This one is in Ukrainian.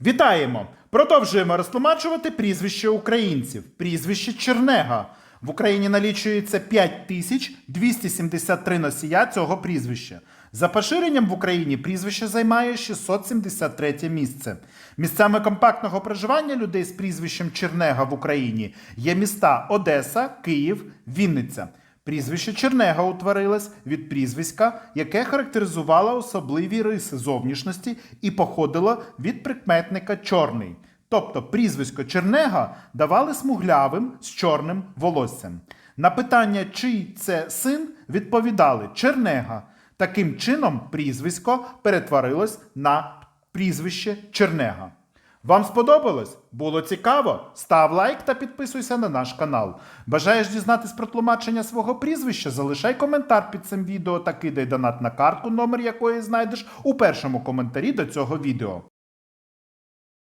Вітаємо! Продовжуємо розтлумачувати прізвище українців. Прізвище Чернега. В Україні налічується 5273 носія цього прізвища. За поширенням в Україні прізвище займає 673 місце. Місцями компактного проживання людей з прізвищем Чернега в Україні є міста Одеса, Київ, Вінниця. Прізвище Чернега утворилось від прізвиська, яке характеризувало особливі риси зовнішності і походило від прикметника чорний. Тобто прізвисько Чернега давали смуглявим з чорним волоссям. На питання, чий це син, відповідали Чернега. Таким чином прізвисько перетворилось на прізвище Чернега. Вам сподобалось? Було цікаво? Став лайк та підписуйся на наш канал. Бажаєш дізнатись про тлумачення свого прізвища? Залишай коментар під цим відео та кидай донат на картку, номер якої знайдеш у першому коментарі до цього відео.